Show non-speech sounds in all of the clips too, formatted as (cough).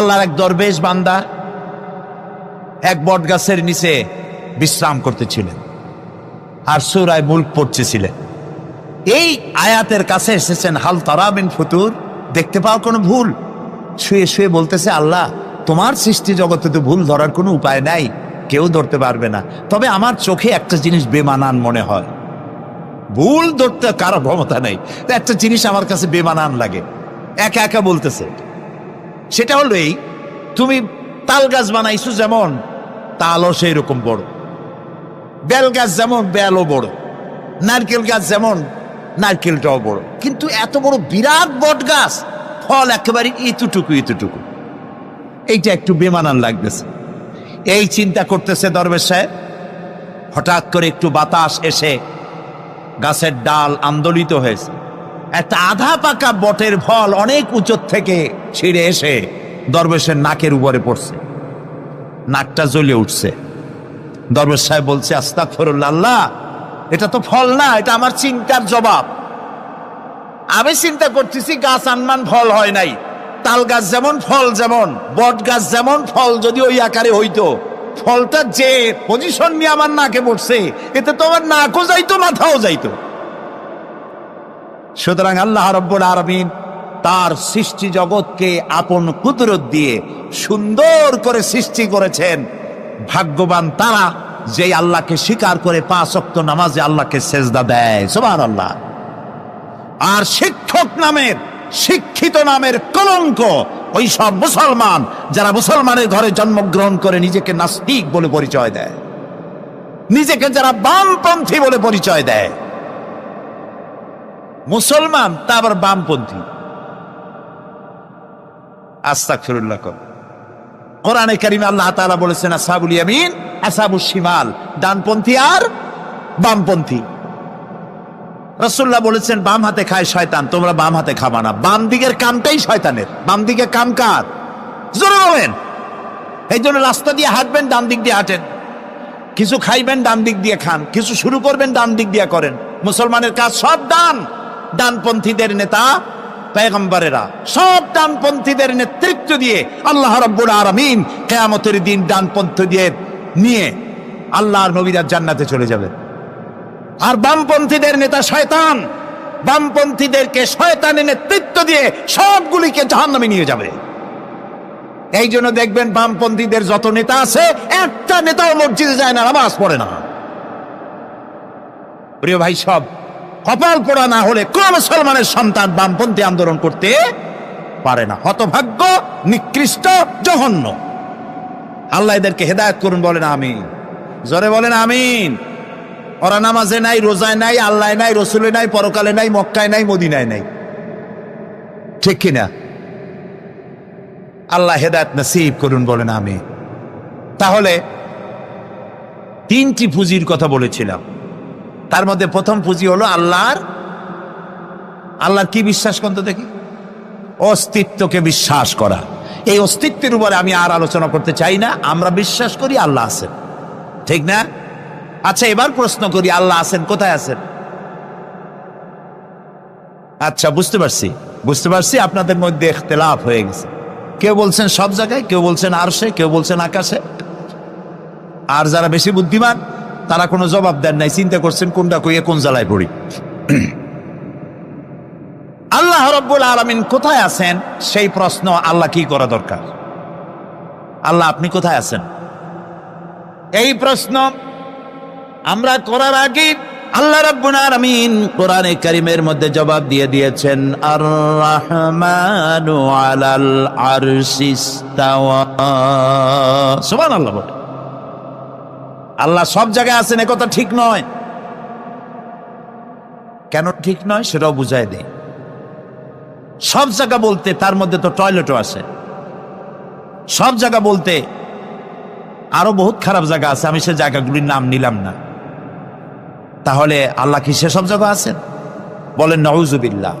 আল্লাহর এক দরবেশ বান্দা এক বট গাছের নিচে বিশ্রাম করতেছিলেন আর সুরায় মুল্ক পড়তেছিলেন। এই আয়াতের কাছে এসেছেন, হাল তারাবিন ফুতুর? দেখতে পাওয়ার কোনো ভুল? শুয়ে শুয়ে বলতেছে, আল্লাহ, তোমার সৃষ্টি জগতে তো ভুল ধরার কোনো উপায় নাই, কেউ ধরতে পারবে না। তবে আমার চোখে একটা জিনিস বেমানান মনে হয়। ভুল ধরতে কারও ক্ষমতা নেই। একটা জিনিস আমার কাছে বেমানান লাগে। একা একা বলতেছে সেটা হলো এই, তুমি তাল গাছ বানাইছো যেমন, তালও সেই রকম বড়। বেল গাছ যেমন, বেলও বড়। নারকেল গাছ যেমন, নারকেলটাও বড়। কিন্তু এত বড় বিরাট বট গাছ, ফল একেবারে ইতুটুকু ইতুটুকু। এইটা একটু বেমানান লাগতেছে। এই চিন্তা করতেছে দরবেশ সাহেব। হঠাৎ করে একটু বাতাস এসে গাছের ডাল আন্দোলিত হয়েছে। একটা আধা পাকা বটের ফল অনেক উঁচুর থেকে ছিঁড়ে এসে দরবেশের নাকের উপরে পড়ছে। নাকটা জ্বলে উঠছে। দরবেশ সাহেব বলছে আস্তাক আল্লাহ, এটা তো ফল না, এটা আমার চিন্তার জবাব। আমি চিন্তা করতেছি গাছ আনমান ফল হয় নাই। তাল গাছ যেমন ফল যেমন, বট গাছ যেমন ফল যদি ওই আকারে হইতো। ফলটা যে পজিশন নিয়ে আমার নাকে পড়ছে, এতে তো আমার নাকও যাইতো, মাথাও যাইতো। সুতরাং আল্লাহ রব্বুল আরবিন তার সৃষ্টি জগৎকে আপন কুদরত দিয়ে সুন্দর করে সৃষ্টি করেছেন। ভাগ্যবান তারা যে আল্লাহকে স্বীকার করে পাঁচ অক্ত নামাজে আল্লাহকে সেজদা দেয়। সোমান আল্লাহ আর শিক্ষক নামের, শিক্ষিত নামের কলঙ্ক ওই সব মুসলমান যারা মুসলমানের ঘরে জন্মগ্রহণ করে নিজেকে নাস্তিক বলে পরিচয় দেয়। নিজেকে যারা বামপন্থী বলে পরিচয় দেয়। মুসলমান, তা আবার বামপন্থী। আস্তাক ফিরুল্লাহ কর। কোরআনে কারিমে আল্লাহ তাআলা বলেছেন, আসাবুল ইয়ামিন আসাবুল শিমাল। ডানপন্থী আর বামপন্থী। রসুল্লাহ বলেছেন, বাম হাতে খায় শয়তান, তোমরা বাম হাতে খাবা না। বাম দিকের কামটাই শয়তানের। বাম দিকে কাম কার? জোরে বলেন। এই জন্য রাস্তা দিয়ে হাঁটবেন, ডান দিক দিয়ে হাঁটেন। কিছু খাইবেন, ডান দিক দিয়ে খান। কিছু শুরু করবেন, ডান দিক দিয়ে করেন। মুসলমানের কাজ সব ডান। ডানপন্থীদের নেতা পেগম্বরেরা সব ডানপন্থীদের নেতৃত্ব দিয়ে আল্লাহ রব্বুল আরামিন কেয়ামতের দিন ডানপন্থী দিয়ে নিয়ে আল্লাহর নবীরা জান্নাতে চলে যাবে। আর বামপন্থীদের নেতা শয়তান, বামপন্থীদেরকে শয়তানের নেতৃত্ব দিয়ে সবগুলিকে জাহান্নামে নিয়ে যাবে। এই জন্য দেখবেন বামপন্থীদের যত নেতা আছে, একটা নেতাও মসজিদে যায় না, নামাজ পড়ে না। প্রিয় ভাই, সব কপাল পোড়া না হলে কোন মুসলমানের সন্তান বামপন্থী আন্দোলন করতে পারে না। হতভাগ্য, নিকৃষ্ট, জঘন্য। আল্লাহ এদেরকে হেদায়ত করুন, বলেন আমিন। জোরে বলেন আমিন। ওরা নামাজে নাই, রোজায় নাই আল্লাহ নাই, রসুলে নাই, পরকালে নাই, মক্কায় নাই, মদিনায় নাই। ঠিক কিনা? আল্লাহ হেদায়ত নসিব করুন, বলেন আমি তাহলে তিনটি পুঁজির কথা বলেছিলাম। তার মধ্যে প্রথম পুঁজি হলো আল্লাহর আল্লাহর কি বিশ্বাস করতে দেখি? অস্তিত্বকে বিশ্বাস করা। এই অস্তিত্বের উপরে আমি আর আলোচনা করতে চাই না, আমরা বিশ্বাস করি আল্লাহ আছেন। ঠিক না? আচ্ছা এবার প্রশ্ন করি, আল্লাহ আছেন, কোথায় আছেন? আচ্ছা বুঝতে পারছি বুঝতে পারছি, আপনাদের মধ্যে এখতেলাফ হয়ে গেছে। কেউ বলছেন সব জায়গায়, কেউ বলছেন আরশে, কেউ বলছেন আকাশে। আর যারা বেশি বুদ্ধিমান তারা কোনো জবাব দেন নাই, চিন্তা করছেন কোনটা কইয়ে কোন জ্বালায় পড়ি। আল্লাহ রব্বুল আলমিন কোথায় আছেন? সেই প্রশ্ন আল্লাহ কি করা দরকার? আল্লাহ আপনি কোথায় আছেন? এই প্রশ্ন আমরা করার আগে আল্লাহ রাব্বুল আলামিন কোরআনে কারীমের মধ্যে জবাব দিয়ে দিয়েছেন আর রহমানু আলাল বলে। আল্লাহ সব জায়গায় আছেন একথা ঠিক নয়। কেন ঠিক নয় সেটাও বুঝাই দেয় সব জায়গা বলতে তার মধ্যে তো টয়লেটও আছে। সব জায়গা বলতে আরও বহুত খারাপ জায়গা আছে, আমি সে জায়গাগুলির নাম নিলাম না। তাহলে আল্লাহ কি সেসব জায়গা আছেন? বলেন নউজুবিল্লাহ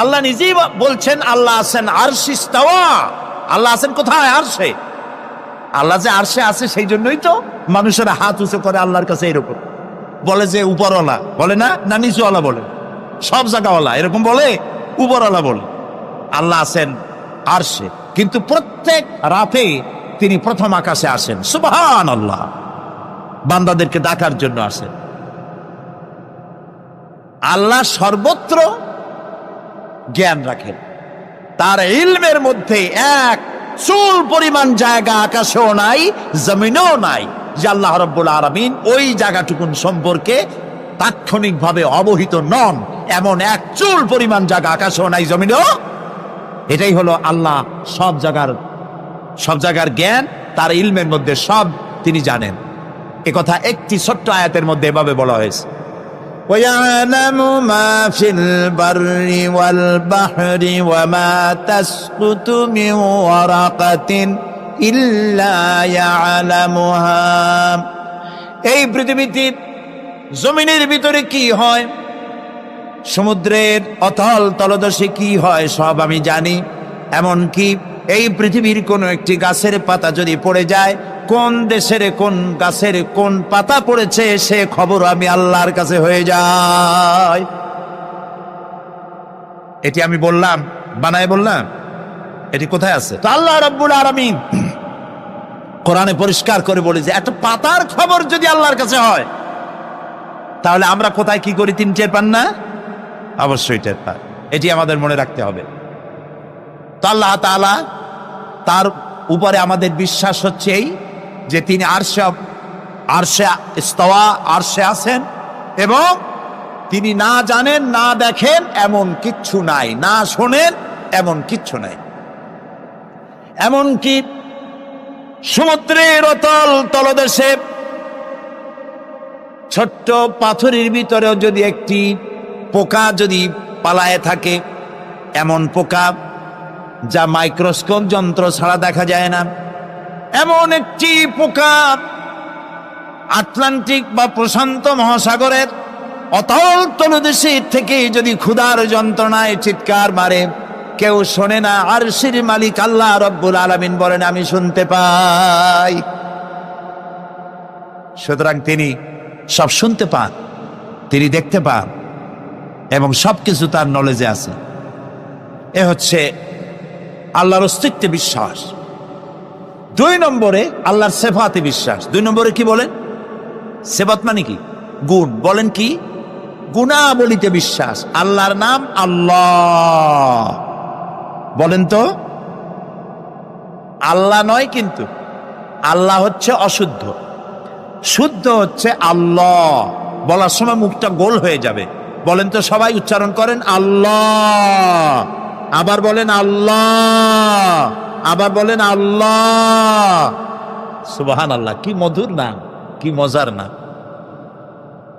আল্লাহ নিজেই বলছেন, আল্লাহ আছেন আরশিস্তাওয়া আল্লাহ আছেন কোথায়? আরশে। আল্লাহ যে আরশে আছে সেই জন্যই তো মানুষেরা হাত উঁচু করে আল্লাহর কাছে এরকম। বলে যে, উপরওয়ালা। বলে না না, নিচুওয়ালা বলে। সব জায়গাওয়ালা, এরকম বলে, উপরওয়ালা বলে। আল্লাহ আছেন সে। কিন্তু প্রত্যেক রাতে তিনি প্রথম আকাশে আসেন। সুবহান আল্লাহ বান্দাদেরকে ডাকার জন্য আসেন। আল্লাহ সর্বত্র জ্ঞান রাখেন। তার ইলমের মধ্যে এক চুল পরিমাণ জায়গা আকাশেও নাই, জমিনেও নাই। যে আল্লাহ রব্বুল আলমিন ওই জায়গাটুকুন সম্পর্কে তাৎক্ষণিকভাবে অবহিত নন এমন এক চুল পরিমাণ জায়গা আকাশেও নাই জমিনেও এটাই হলো আল্লাহ সব জায়গার সব জায়গার জ্ঞান তার ইলমের মধ্যে সব তিনি জানেন এ কথা একটি ছোট্ট আয়াতের মধ্যে এভাবে বলা হয়েছে ويعلم ما في البر والبحر وما تسقط من ورقة إلا يعلمها এই পৃথিবীতে জমিনের ভিতরে কি হয়? সমুদ্রের অথল তলদশে কি হয় সব আমি জানি। এমনকি এই পৃথিবীর কোন একটি গাছের পাতা যদি পড়ে যায়, কোন দেশের কোন গাছের কোন পাতা পড়েছে সে খবর আমি আল্লাহর কাছে হয়ে যায় এটি আমি বললাম, বানায় বললাম, এটি কোথায় আছে? তো আল্লাহ রব্বুল আলামিন কোরআনে পরিষ্কার করে বলে যে, এত পাতার খবর যদি আল্লাহর কাছে হয়, তাহলে আমরা কোথায় কি করি, তিন টের পান না? অবশ্যই টের পান। এটি আমাদের মনে রাখতে হবে। তো আল্লাহ তাআলা তার উপরে আমাদের বিশ্বাস হচ্ছে এই যে, তিনি আরশে আরশে ইস্তওয়া, আরশে আছেন এবং তিনি না জানেন, না দেখেন এমন কিচ্ছু নাই, না শোনেন এমন কিচ্ছু নাই। এমনকি সমুদ্রের অতল তলদেশে ছোট্ট পাথরের ভিতরেও যদি একটি পোকা যদি পালায় থাকে, এমন পোকা যা মাইক্রোস্কোপ যন্ত্র ছাড়া দেখা যায় না। এমন একটি পোকা আটলান্টিক বা প্রশান্ত মহাসাগরের অতল তলদেশে থেকে যদি ক্ষুধার যন্ত্রণায় চিৎকার মারে কেউ শোনে না আর সির মালিক আল্লাহ রব্বুল আলমিন বলেন, আমি শুনতে পাই। সুতরাং তিনি সব শুনতে পান, তিনি দেখতে পান, এবং সবকিছু তার নলেজে আছে। এ হচ্ছে আল্লাহর অস্তিত্বে বিশ্বাস। দুই নম্বরে আল্লাহর সেফাতে বিশ্বাস। দুই নম্বরে কি বলেন? সেবাত মানে কি? গুণ। বলেন কি? গুণাবলিতে বিশ্বাস। আল্লাহর নাম আল্লাহ। বলেন তো? আল্লাহ নয় কিন্তু। আল্লাহ হচ্ছে অশুদ্ধ। শুদ্ধ হচ্ছে আল্লাহ। বলার সময় মুখটা গোল হয়ে যাবে। বলেন তো সবাই উচ্চারণ করেন, আল্লাহ। আবার বলেন, আল্লাহ। আবার বলেন, আল্লাহ। সুবাহান আল্লাহ কি মধুর নাম, কি মজার নাম।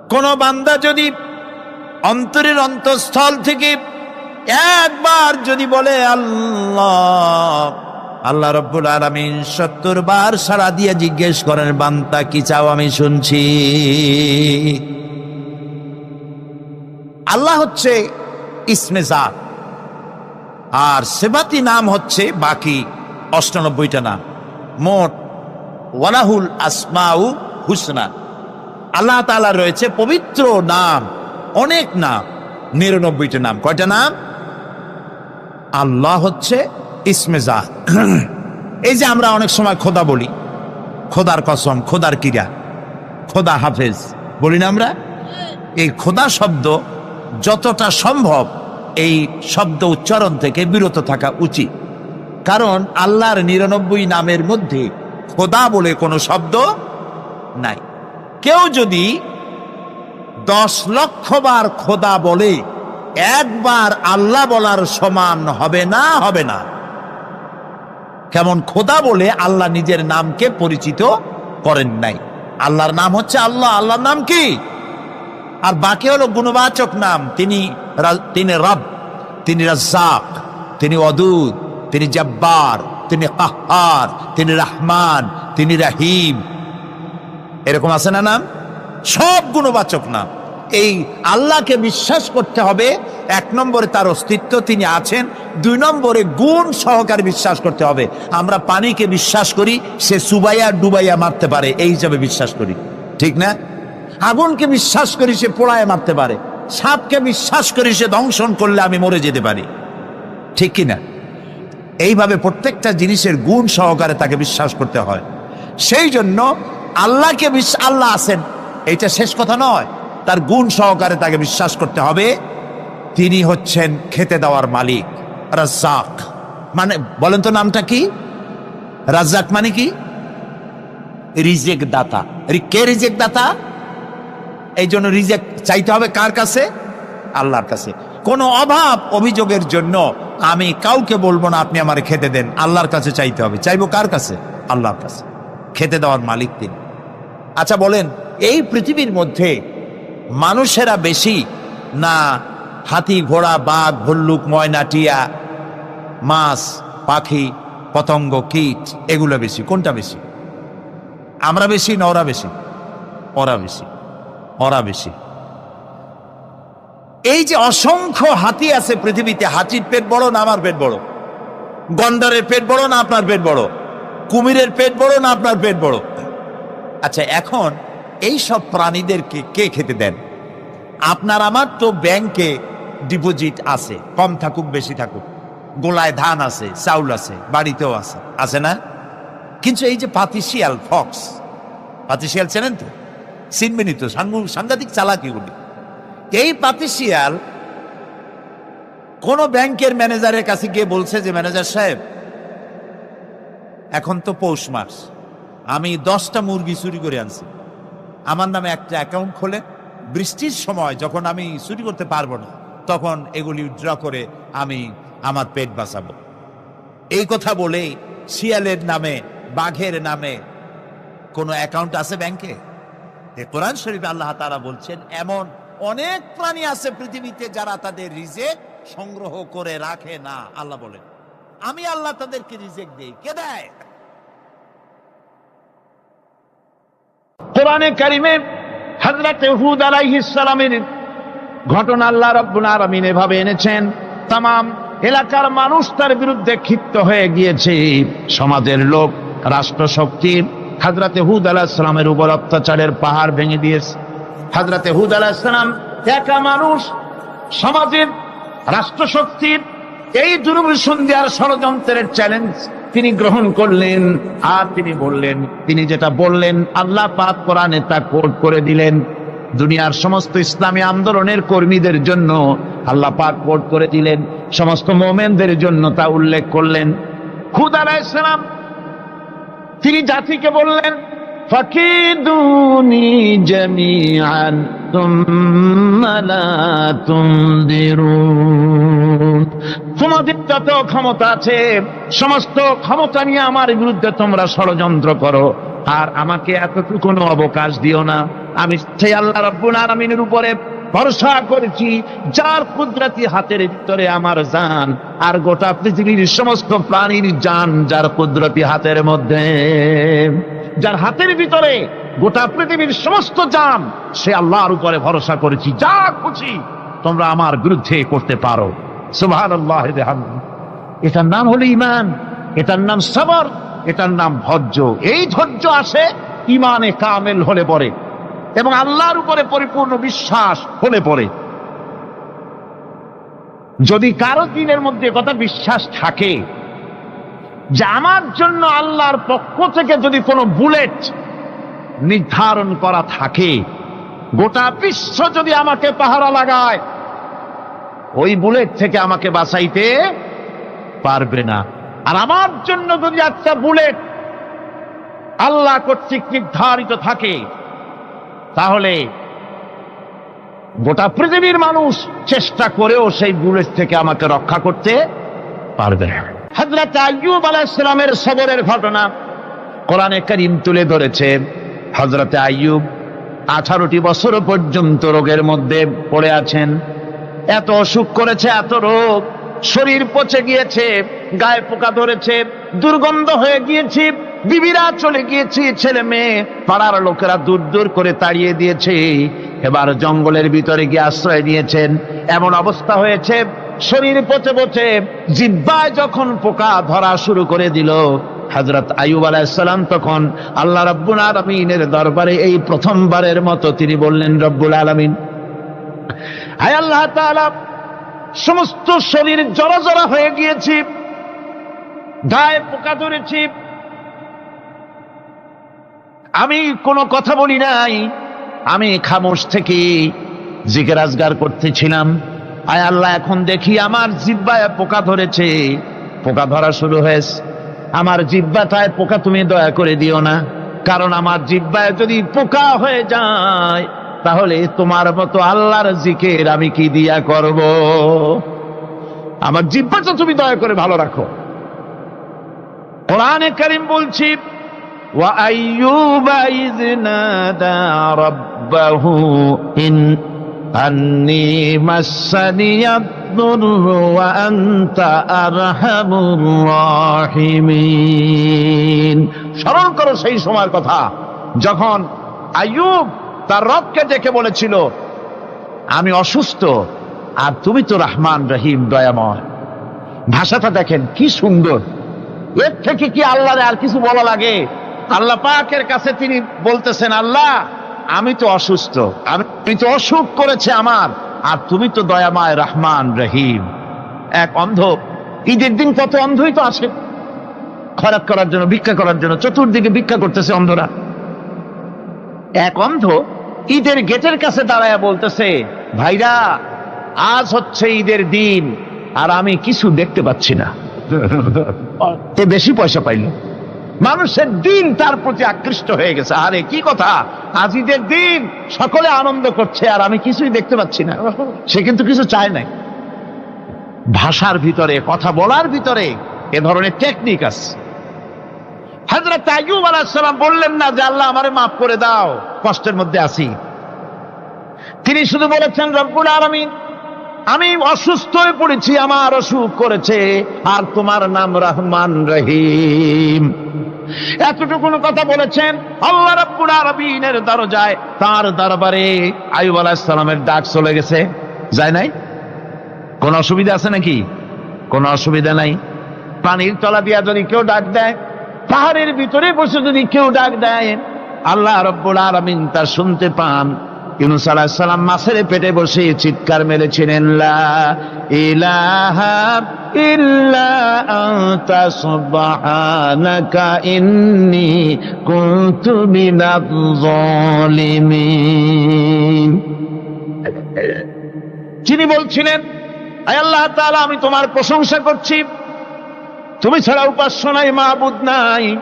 কোন বান্দা যদি অন্তরের অন্তঃস্থল থেকে একবার যদি বলে, আল্লাহ আল্লাহ রব্বুল আলমিন সত্তর বার সারা দিয়ে জিজ্ঞেস করেন বান্তা কি চাও আমি শুনছি? আল্লাহ হচ্ছে ইসমেজা আর সেবাতি নাম হচ্ছে বাকি অষ্টানব্বইটা নাম। মোট ওয়ালাহুল আসমাউ হুসনা। আল্লাহ তালা রয়েছে পবিত্র নাম, অনেক নাম, নিরানব্বইটা নাম। কয়টা নাম? আল্লাহ হচ্ছে ইসমে এই যে আমরা অনেক সময় খোদা বলি, খোদার কসম, খোদার কিরা খোদা হাফেজ, বলি না আমরা? এই খোদা শব্দ যতটা সম্ভব এই শব্দ উচ্চারণ থেকে বিরত থাকা উচিত। কারণ আল্লাহর নিরানব্বই নামের মধ্যে খোদা বলে কোনো শব্দ নাই। কেউ যদি দশ লক্ষ বার খোদা বলে একবার আল্লাহ বলার সমান হবে না হবে না। কেমন খোদা বলে আল্লাহ নিজের নামকে পরিচিত করেন নাই। আল্লাহর নাম হচ্ছে আল্লাহ, আল্লাহর নাম কি? আর বাকি হলো গুণবাচক নাম, তিনি তিনি রব, তিনি রাজ্জাক, তিনি অদুত তিনি জব্বার, তিনি কাহার তিনি রহমান, তিনি রাহিম। এরকম আছে না নাম? সব গুণবাচক নাম। এই আল্লাহকে বিশ্বাস করতে হবে। এক নম্বরে তার অস্তিত্ব, তিনি আছেন। দুই নম্বরে গুণ সহকারে বিশ্বাস করতে হবে। আমরা পানিকে বিশ্বাস করি, সে সুবাইয়া ডুবাইয়া মারতে পারে, এই হিসাবে বিশ্বাস করি। ঠিক না? আগুনকে বিশ্বাস করি, সে পোড়ায় মারতে পারে। সাপকে বিশ্বাস করি, সে দংশন করলে আমি মরে যেতে পারি। ঠিক কিনা? এইভাবে প্রত্যেকটা জিনিসের গুণ সহকারে তাকে বিশ্বাস করতে হয়। সেই জন্য আল্লাহকে আল্লাহ আছেন। এইটা শেষ কথা নয়। তার গুণ সহকারে তাকে বিশ্বাস করতে হবে। তিনি হচ্ছেন খেতে দেওয়ার মালিক, রাজ্জাক। মানে বলেন তো নামটা কি? রাজ্জাক মানে কি? রিজেক দাতা কে রিজেক দাতা এই জন্য রিজেক চাইতে হবে কার কাছে? আল্লাহর কাছে। কোনো অভাব অভিযোগের জন্য আমি কাউকে বলব না, আপনি আমার খেতে দেন। আল্লাহর কাছে চাইতে হবে। চাইব কার কাছে? আল্লাহর কাছে। খেতে দেওয়ার মালিক তিনি। আচ্ছা বলেন, এই পৃথিবীর মধ্যে মানুষেরা বেশি না হাতি, ঘোড়া, বাঘ, ভল্লুক, ময়না, টিয়া, মাছ, পাখি, পতঙ্গ, কীট, এগুলো বেশি। কোনটা বেশি? আমরা বেশি না ওরা বেশি? ওরা বেশি। ওরা বেশি। এই যে অসংখ্য হাতি আছে পৃথিবীতে, হাতির পেট বড় না আমার পেট বড়? গন্ডারের পেট বড় না আপনার পেট বড়? কুমিরের পেট বড় না আপনার পেট বড়? আচ্ছা এখন এই সব প্রাণীদেরকে কে খেতে দেন? আপনার আমার তো ব্যাংকে ডিপোজিট আছে, কম থাকুক, বেশি থাকুক। গোলায় ধান আছে, চাউল আছে, বাড়িতেও আছে। আছে না? কিন্তু এই যে পাতিশিয়াল, ফক্স, পাতিশিয়াল চেনেন তো? চিনবেনই তো সাংঘ- সাংঘাতিক চালাকিগুলি এই পাতিশিয়াল কোন ব্যাংকের ম্যানেজারের কাছে গিয়ে বলছে যে, ম্যানেজার সাহেব, এখন তো পৌষ মাস। আমি দশটা মুরগি চুরি করে আনছি। আমার নামে একটা অ্যাকাউন্ট খোলে বৃষ্টির সময় যখন আমি চুরি করতে পারব না, তখন এগুলি উইথড্র করে আমি আমার পেট বাঁচাবো। এই কথা বলে শিয়ালের নামে, বাঘের নামে কোনো অ্যাকাউন্ট আছে ব্যাংকে? কোরআন শরীফ আল্লাহ তারা বলছেন, এমন অনেক প্রাণী আছে পৃথিবীতে যারা তাদের রিজেক সংগ্রহ করে রাখে না, আল্লাহ বলেন। আমি আল্লাহ তাদেরকে রিজেক দেই। কে দেয়? কোরআনে কারিমে হযরত হুদ আলাইহিস সালামের ঘটনা আল্লাহ রাব্বুল আলামিন এভাবে এনেছেন তাম এলাকার মানুষ তার বিরুদ্ধে ক্ষিপ্ত হয়ে গিয়েছে। সমাজের লোক রাষ্ট্র শক্তি হযরতে হুদ আলাইহিস সালামের উপর অত্যাচারের পাহাড় ভেঙে দিয়েছে। হযরতে হুদ আলাইহিস সালাম একা মানুষ, সমাজের রাষ্ট্র শক্তির এই দুর্বিসন্ধিয়ার ষড়যন্ত্রের চ্যালেঞ্জ তিনি গ্রহণ করলেন, আর তিনি বললেন, তিনি যেটা বললেন, আল্লাহ পাক কোরআনে তা কোট করে দিলেন। দুনিয়ার সমস্ত ইসলামী আন্দোলনের কর্মীদের জন্য আল্লাহ পাক কোট করে দিলেন। সমস্ত মোমেনদের জন্য তা উল্লেখ করলেন। খুদ আলাহ ইসলাম তিনি জাতিকে বললেন ফাকিদুনি জামিআন তুম্মা লা তুনদিরুন। তোমাদের যত ক্ষমতা আছে, সমস্ত ক্ষমতা নিয়ে আমার বিরুদ্ধে তোমরা ষড়যন্ত্র করো। আর আমাকে এতটুকু কোনো অবকাশ দিও না। আমি সেই আল্লাহ রব্বুল আলামিনের উপরে ভরসা করেছি, যার কুদরতি হাতের ভিতরে আমার জান, আর গোটা পৃথিবীর সমস্ত প্রাণীর জান যার কুদরতি হাতের মধ্যে। যার হাতের ভিতরে গোটা পৃথিবীর সমস্ত জান, সে আল্লাহর উপরে ভরসা করেছি। যা খুশি তোমরা আমার বিরুদ্ধে করতে পারো। এটার নাম হলো ইমান এটার নাম সবর। এটার নাম ধৈর্য। এই ধৈর্য আসে ইমানে কামেল হলে পরে এবং আল্লাহর উপরে পরিপূর্ণ বিশ্বাস হলে পরে। যদি কারও দিনের মধ্যে কথা বিশ্বাস থাকে যে আমার জন্য আল্লাহর পক্ষ থেকে যদি কোনো বুলেট নির্ধারণ করা থাকে, গোটা বিশ্ব যদি আমাকে পাহারা লাগায়, ওই বুলেট থেকে আমাকে বাঁচাইতে পারবে না। আর আমার জন্য যদি একটা বুলেট আল্লাহ কর্তৃক নির্ধারিত থাকে, তাহলে গোটা পৃথিবীর মানুষ চেষ্টা করেও সেই বুলেট থেকে আমাকে রক্ষা করতে পারবে না। হজরত আইয়ুব আলাইসালামের সবরের ঘটনা কোরআনে করিম তুলে ধরেছে। হজরত আইয়ুব আঠারোটি বছর পর্যন্ত রোগের মধ্যে পড়ে আছেন। এত অসুখ করেছে, এত রোগ। শরীর পচে গিয়েছে, গায়ে পোকা ধরেছে, দুর্গন্ধ হয়ে গিয়েছে। বিবিরা চলে গিয়েছে ছেলে মেয়ে। পাড়ার লোকেরা দূর দূর করে তাড়িয়ে দিয়েছে। এবার জঙ্গলের ভিতরে গিয়ে আশ্রয় নিয়েছেন। এমন অবস্থা হয়েছে, শরীর পচে পচে। জিব্বায় যখন পোকা ধরা শুরু করে দিল হজরত আয়ুব আলাইসালাম তখন আল্লাহ রব্বুল আলমিনের দরবারে এই প্রথমবারের মতো তিনি বললেন, রব্বুল আলমিন, হায় আল্লাহ সমস্ত শরীর জড়া জড়া হয়ে গিয়েছি, গায়ে পোকা ধরেছি আমি কোনো কথা বলি নাই। আমি খামোশ থেকে জিজ্ঞাসগার আজগার করতেছিলাম। আয় আল্লাহ, এখন দেখি আমার জিব্বায় পোকা ধরেছে। পোকা ধরা শুরু হয়েছে। আমার জিব্বাটায় পোকা তুমি দয়া করে দিও না। কারণ আমার জিব্বায় যদি পোকা হয়ে যায়, তাহলে তোমার মতো আল্লাহর জিকের আমি কি দিয়া করব? আমার জিব্বাটা তুমি দয়া করে ভালো রাখো। কোরআনে করিম বলছি وأيوب إذ نادى ربه إن أني مسني الضر وأنت أرحم الراحمين স্মরণ করো সেই সময়ের কথা যখন আইয়ুব তার রবকে ডেকে বলেছিল আমি অসুস্থ আর তুমি তো রহমান রহিম দয়াময় ভাষাটা দেখেন কি সুন্দর এর থেকে কি আল্লাহরে আর কিছু বলা লাগে আল্লাহ পাকের কাছে তিনি বলতেছেন আল্লাহ আমি তো অসুস্থ আমি তো অসুখ করেছে আমার আর তুমি তো দয়াময় রহমান রহিম। এক অন্ধ ঈদের দিন কত অন্ধই তো আছে খরাত করার জন্য ভিক্ষা করার জন্য চতুর্দিকে ভিক্ষা করতেছে অন্ধরা। এক অন্ধ ঈদের গেটের কাছে দাঁড়ায় বলতেছে ভাইরা আজ হচ্ছে ঈদের দিন আর আমি কিছু দেখতে পাচ্ছি না। (laughs) বেশি পয়সা পাইল। মানুষের দিন তার প্রতি আকৃষ্ট হয়ে গেছে। আরে, কি কথা? আজ ঈদের দিন সকলে আনন্দ করছে আর আমি কিছুই দেখতে পাচ্ছি না। সে কিন্তু কিছু চায় নাই। ভাষার ভিতরে, কথা বলার ভিতরে এ ধরনের টেকনিক আছে। হাজরত আইয়ুব আলাইসালাম বললেন না যে, আল্লাহ আমারে মাফ করে দাও, কষ্টের মধ্যে আছি। তিনি শুধু বলেছেন, রব্বুল আলামিন আমি অসুস্থ হয়ে পড়েছি, আমার অসুখ করেছে, আর তোমার নাম রহমান রহিম। এতটুকুন কথা বলেছেন, আল্লাহ রাব্বুল আলামিনের দরজায়, তার দরবারে আইয়ুব আলাইহিস সালামের ডাক চলে গেছে। যায় নাই? কোন অসুবিধা আছে নাকি? কোন অসুবিধা নাই। পানির তলা দিয়া যদি কেউ ডাক দেয়, পাহাড়ের ভিতরে বসে যদি কেউ ডাক দেয়, আল্লাহ রব্বুল আলামিন তা শুনতে পান। ইউনুস আলাইহিস সালাম মাছের পেটে বসে চিৎকার মেরেছিলেন যিনি বলছিলেন আল্লাহ তালা আমি তোমার প্রশংসা করছি। তুমি ছাড়া উপাস্য নাই মাহবুদ নাই।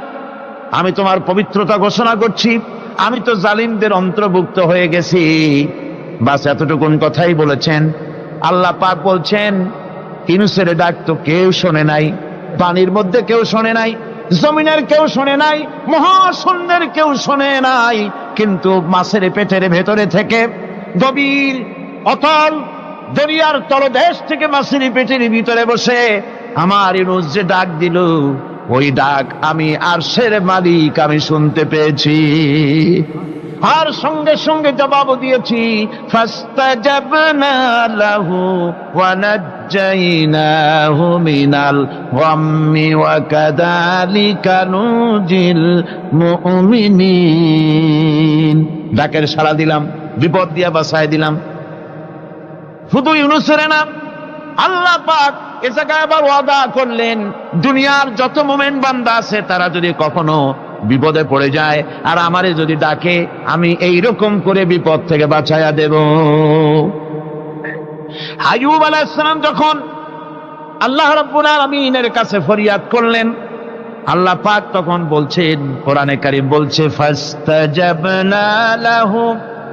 আমি তোমার পবিত্রতা ঘোষণা করছি। আমি তো জালিমদের অন্তর্ভুক্ত হয়ে গেছি। বাস এতটুকুন কথাই বলেছেন। আল্লাহ পাক বলছেন, ইনুসের ডাক তো কেউ শোনে নাই, পানির মধ্যে কেউ শোনে নাই, জমিনের কেউ শোনে নাই, মহাশূন্যের কেউ শোনে নাই। কিন্তু মাছের পেটের ভেতরে থেকে গভীর, অতল দরিয়ার তলদেশ থেকে মাছের পেটের ভিতরে বসে আমার ইনুস যে ডাক দিল ওই ডাক আমি আরশের মালিক আমি শুনতে পেয়েছি। আর সঙ্গে সঙ্গে জবাব দিয়েছি ডাকের সাড়া দিলাম, বিপদ দিয়া বাসায় দিলাম। শুধু ইউনুসের নাম আল্লাহ পাক এ জায়গায় আবার ওয়াদা করলেন। দুনিয়ার যত মোমেন্ট বান্দা আছে, তারা যদি কখনো বিপদে পড়ে যায়, আর আমারে যদি ডাকে, আমি এই রকম করে বিপদ থেকে বাঁচাইয়া দেব। আয়ুব আলাইসালাম যখন আল্লাহ রাব্বুল আলামিনের কাছে ফরিয়াদ করলেন, আল্লাহ পাক তখন বলছেন, কোরআনে কারিম বলছে, ফাস্তাজাবনা লাহু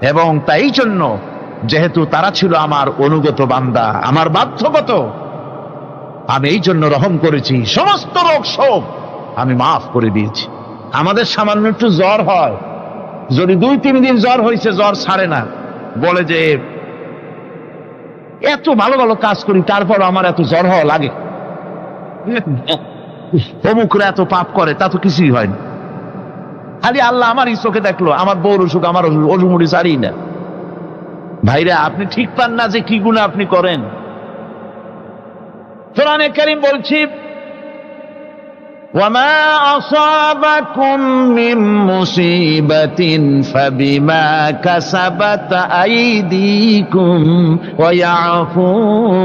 এবং তাই জন্য যেহেতু তারা ছিল আমার অনুগত বান্দা আমার বাধ্যগত আমি এই জন্য রহম করেছি সমস্ত রোগ সব আমি মাফ করে দিয়েছি। আমাদের সামান্য একটু জ্বর হয়। যদি দুই তিন দিন জ্বর হয়েছে জ্বর ছাড়ে না। বলে যে এত ভালো ভালো কাজ করি তারপর আমার এত জ্বর হওয়া লাগে? (laughs) অমুকরা এত পাপ করে তা তো কিছুই হয় না। খালি আল্লাহ আমার চোখে দেখলো আমার বউর অসুখ আমার অসুমুড়ি সারি না ভাইরা আপনি ঠিক পান না যে কি গুণ আপনি করেন কোরআনে কারিম বলছি وما أصابكم من مصيبة فبما كسبت أيديكم ويعفو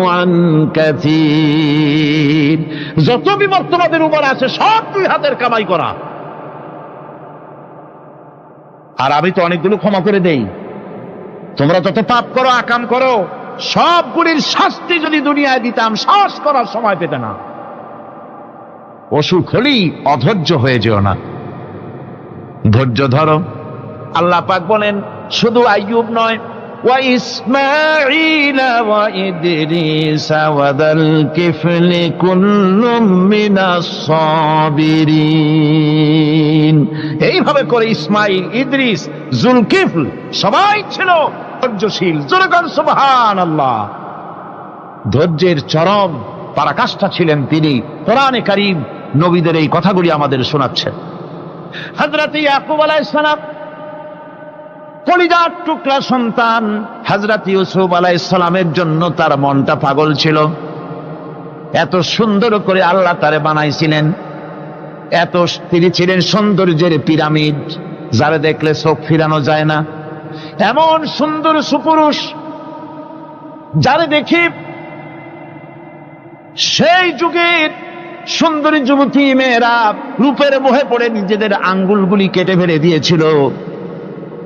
عن كثير যত বিপদ তোমাদের উপর আছে সব দুই হাতের কামাই করা আর আমি তো অনেকগুলো ক্ষমা করে দেই। তোমরা যত পাপ করো, আকাম করো, সবগুলির শাস্তি যদি দুনিয়ায় দিতাম, সাহস করার সময় পেতে না। অসুখ হলেই অধৈর্য হয়ে যেও না। ধৈর্য ধরো। আল্লাহ পাক বলেন, শুধু আইয়ুব নয় وإسماعيل وإدريس وذا الكفل كل من الصابرين এইভাবে করে ইসমাইল ইদ্রিস জুলকিফল সবাই ছিল ধৈর্যশীল জোরগান সুবহান আল্লাহ ধৈর্যের চরম পরাকাষ্ঠা ছিলেন তিনি কোরআনে কারিম নবীদের এই কথাগুলি আমাদের শোনাচ্ছেন হজরত ইয়াকুব আলাইসালাম কলিজার টুকরা সন্তান হজরত ইউসুফ আলাইসালামের জন্য তার মনটা পাগল ছিল। এত সুন্দর করে আল্লাহ তারে বানাইছিলেন। এত তিনি ছিলেন সৌন্দর্যের পিরামিড, যারা দেখলে চোখ ফিরানো যায় না। এমন সুন্দর সুপুরুষ, যারে দেখি সেই যুগের সুন্দরী যুবতী মেয়েরা রূপের মোহে পড়ে নিজেদের আঙ্গুলগুলি কেটে ফেলে দিয়েছিল।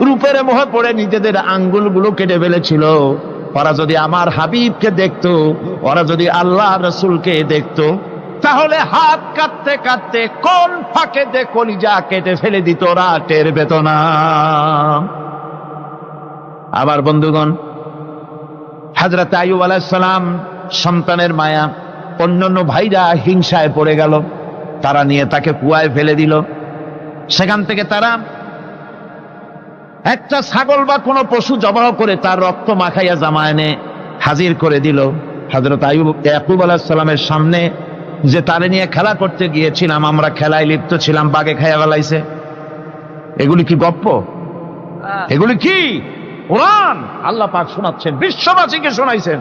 রূপের মোহে পড়ে নিজেদের আঙ্গুলগুলো কেটে ফেলেছিল। ওরা যদি আমার হাবিবকে দেখতো, ওরা যদি আল্লাহ রসুলকে দেখতো, তাহলে হাত কাটতে কাটতে কোন ফাঁকে দে কলিজা কেটে ফেলে দিত ওরা, টের পেত না। আবার বন্ধুগণ হাজরত আয়ুব আলাইসালাম সন্তানের মায়া, অন্যান্য ভাইরা হিংসায় পড়ে গেল। তারা নিয়ে তাকে কুয়ায় ফেলে দিল। সেখান থেকে তারা একটা ছাগল বা কোনো পশু জবাহ করে তার রক্ত মাখাইয়া জামা এনে হাজির করে দিল। হজরত আয়ুব ইয়াকুব আলাহিসাল্লামের সামনে যে তারে নিয়ে খেলা করতে গিয়েছিলাম আমরা খেলায় লিপ্ত ছিলাম বাগে খাইয়া বেলাইছে এগুলি কি গপ্প? এগুলি কি? কোরআন? আল্লাহ পাক শোনাচ্ছেন বিশ্ববাসীকে শোনাইছেন।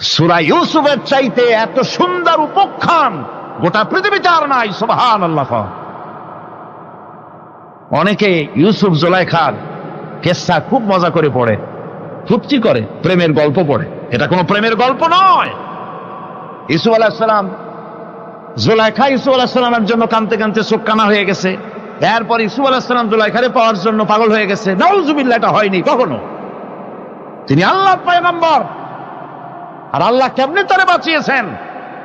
সুরা ইউসুফের চাইতে এত সুন্দর উপখ্যান গোটা পৃথিবীতে আর নাই সুবহান আল্লাহ অনেকে ইউসুফ জোলাইখার কেসা খুব মজা করে পড়ে, ফুপচি করে, প্রেমের গল্প পড়ে। এটা কোনো প্রেমের গল্প নয়। ইসুফ আলাহিসাল্লাম জোলাইখা ইসুফ আলাহিসাল্লামের জন্য কানতে কানতে চোখ কানা হয়ে গেছে। এরপর ইসুফ আলাহিসাল্লাম জোলাইখারে পাওয়ার জন্য পাগল হয়ে গেছে। নাউজুবিল্লাহ, এটা হয়নি কখনো। তিনি আল্লাহ পয়গম্বর। আর আল্লাহ কেমনে তারে বাঁচিয়েছেন?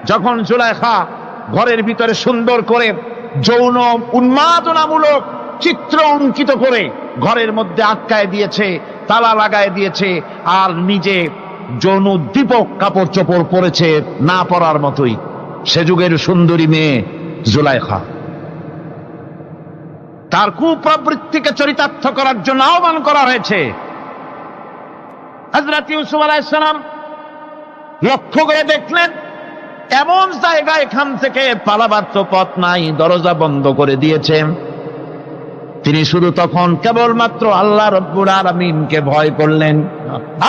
যখন জুলাইখা ঘরের ভিতরে সুন্দর করে যৌন উন্মাদনামূলক চিত্র অঙ্কিত করে ঘরের মধ্যে আটকায় দিয়েছে, তালা লাগায় দিয়েছে, আর নিজে যৌন দীপক কাপড় চোপড় পরেছে না পরার মতোই। সে যুগের সুন্দরী মেয়ে জুলাইখা। তার কুপ্রবৃত্তিকে চরিতার্থ করার জন্য আহ্বান করা হয়েছে। লক্ষ্য করে দেখলেন, এমন জায়গা এখান থেকে পালাবার তো পথ নাই, দরজা বন্ধ করে দিয়েছে তিনি শুধু তখন কেবলমাত্র আল্লাহ রব্বুল আলমিনকে ভয় করলেন।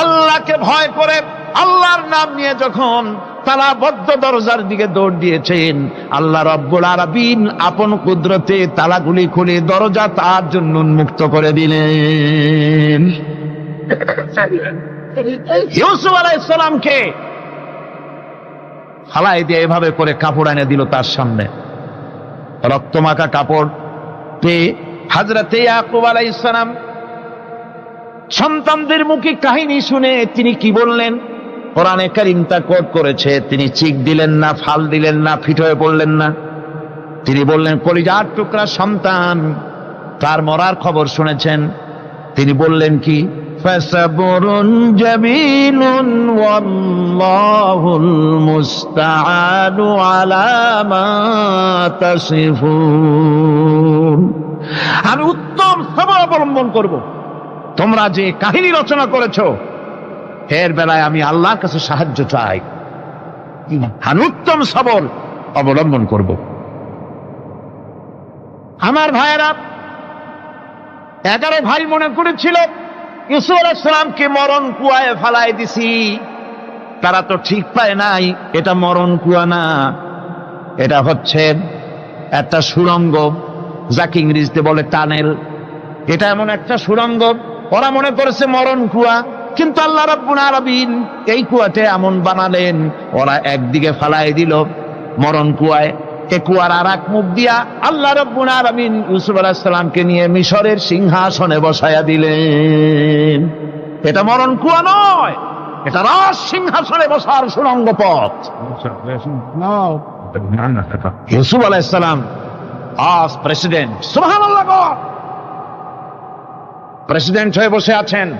আল্লাহকে ভয় করে আল্লাহর নাম নিয়ে যখন তারা বদ্ধ দরজার দিকে দৌড় দিয়েছেন, আল্লাহ রব্বুল আরবিন আপন কুদরতে তালাগুলি খুলে দরজা তার জন্য উন্মুক্ত করে দিলেন। ইউসুফ আলাইসালামকে ফালাই দিয়ে এভাবে করে কাপড় এনে দিল তার সামনে। রক্তমাখা কাপড় পেয়ে হাজরাতে ইয়াকুব আলাই ইসলাম সন্তানদের মুখে কাহিনী শুনে তিনি কি বললেন? কোরআনে কারিম তা কোট করেছে, তিনি চিক দিলেন না, ফাল দিলেন না, ফিট হয়ে পড়লেন না। তিনি বললেন, কলিজার টুকরা সন্তান, তার মরার খবর শুনেছেন। তিনি বললেন কি? আলা আমি উত্তম সবর অবলম্বন করব। তোমরা যে কাহিনী রচনা করেছ, এর বেলায় আমি আল্লাহর কাছে সাহায্য চাই। আমি উত্তম সবর অবলম্বন করব। আমার ভাইয়েরা, এগারো ভাই মনে করেছিল ইসুফ আলাইসালামকে মরণ কুয়ায় ফালাই দিছি। তারা তো ঠিক পায় নাই, এটা মরণ কুয়া না। এটা হচ্ছে একটা সুরঙ্গ যাকে ইংরেজিতে বলে টানেল। এটা এমন একটা সুরঙ্গ ওরা মনে করেছে মরণ কুয়া। কিন্তু আল্লাহ রাব্বুল আলামিন এই কুয়াতে এমন বানালেন। ওরা একদিকে ফালাই দিল মরণ কুয়ায়। এ কুয়ার আর এক মুখ দিয়া আল্লাহ রব্বুল আলামিন ইউসুফ আলাইহিস সালামকে নিয়ে মিশরের সিংহাসনে বসায়া দিলেন। এটা মরণ কুয়া নয়। এটা রাজ সিংহাসনে বসার সুরঙ্গ পথ। ইউসুফ আলাইহিস আজ প্রেসিডেন্ট প্রেসিডেন্ট হয়ে বসে আছেন।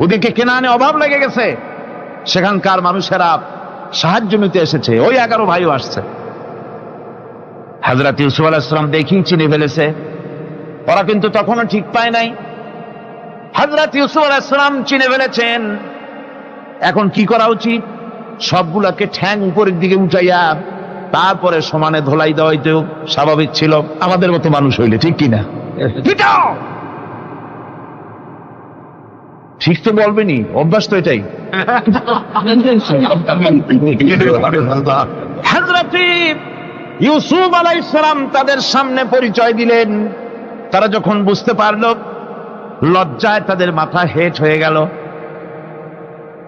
ওদিকে কেনানে অভাব লেগে গেছে। সেখানকার মানুষেরা সাহায্য নিতে এসেছে। ওই এগারো ভাইও আসছে। হাজরত ইউসুফ আলাহিসাম দেখি চিনে ফেলেছে। ওরা কিন্তু তখনও ঠিক পায় নাই। হাজরত ইউসুফ আলাহিসাম চিনে ফেলেছেন। এখন কি করা উচিত? সবগুলাকে ঠ্যাং উপরের দিকে উঠাইয়া তারপরে সমানে ধোলাই দেওয়াইতেও স্বাভাবিক ছিল। আমাদের মতো মানুষ হইলে ঠিক কিনা? ঠিক তো বলবেনি অভ্যাস তো এটাই। ইউসুফ আলাইসালাম তাদের সামনে পরিচয় দিলেন। তারা যখন বুঝতে পারল লজ্জায় তাদের মাথা হেট হয়ে গেল।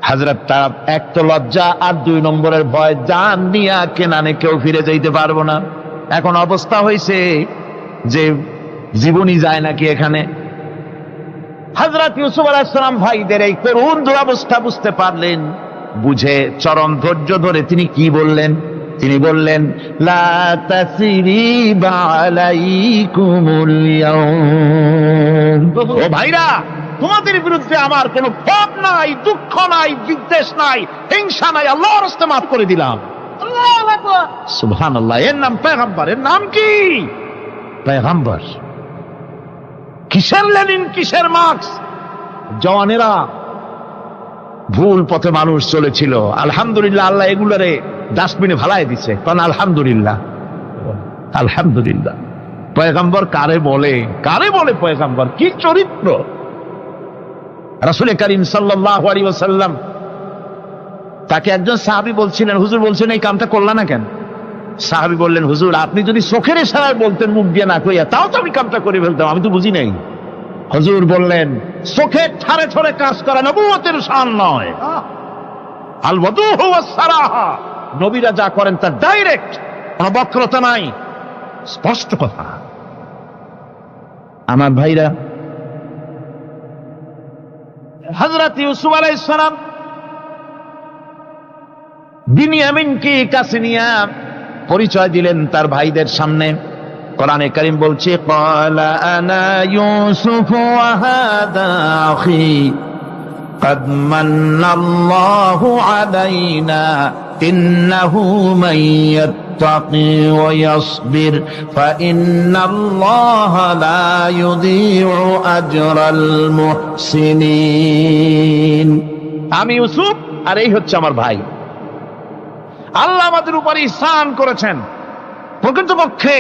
হাজরত তারা এক তো লজ্জা আর দুই নম্বরের ভয়, জান নিয়া কেনানে কেউ ফিরে যাইতে পারব না। এখন অবস্থা হয়েছে যে জীবনই যায় নাকি এখানে। হাজরত ইউসুফ আলাহিসাম ভাইদের এই করুণ দুরবস্থা বুঝতে পারলেন। বুঝে চরম ধৈর্য ধরে তিনি কি বললেন? তিনি বললেন ও ভাইরা তোমাদের বিরুদ্ধে আমার কোনো ক্ষোভ নাই দুঃখ নাই বিদ্বেষ নাই হিংসা নাই আল্লাহর রাস্তে মাফ করে দিলাম। সুবহানাল্লাহ এর নাম পেগাম্বার এর নাম কি? পেগাম্বার কিসের লেনিন কিসের মার্কস? জওয়ানেরা ভুল পথে মানুষ চলেছিল। আলহামদুলিল্লাহ আল্লাহ এগুলারে ডাস্টবিনে ভালাই দিছে। কারণ আলহামদুলিল্লাহ আলহামদুলিল্লাহ। পয়গাম্বর কারে বলে? কারে বলে পয়গাম্বর? কি চরিত্র? রাসুল করিম সাল্লাহ আলী তাকে একজন সাহাবি বলছিলেন, হুজুর বলছেন, এই কামটা করলা না কেন? সাহাবি বললেন, হুজুর, আপনি যদি চোখের ইশারায় বলতেন, মুখ দিয়ে না কইয়া, তাও তো আমি কামটা করে ফেলতাম, আমি তো বুঝি নাই। হুজুর বললেন, চোখের ঠারে ঠরে কাজ করা নবুয়তের শান নয়। আল সারাহা নবীরা যা করেন তা ডাইরেক্ট, কোনো বক্রতা নাই, স্পষ্ট কথা। আমার ভাইরা হজরত ইউসুফ আলাইহিস সালাম বিনিয়ামিনকে কাছে নিয়ে পরিচয় দিলেন তার ভাইদের সামনে কোরআনে করিম বলছে ক্বালা আনা ইউসুফ ওয়া হাদা আখি قد من الله علينا إنه من يتقي ويصبر فإن الله لا يضيع أجر المحسنين আমি ইউসুফ আর এই হচ্ছে আমার ভাই আল্লাহ আমাদের উপর ইসান করেছেন প্রকৃতপক্ষে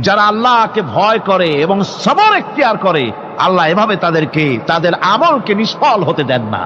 যারা আল্লাহকে ভয় করে এবং সবর এখতিয়ার করে আল্লাহ এভাবে তাদেরকে তাদের আমলকে নিষ্ফল হতে দেন না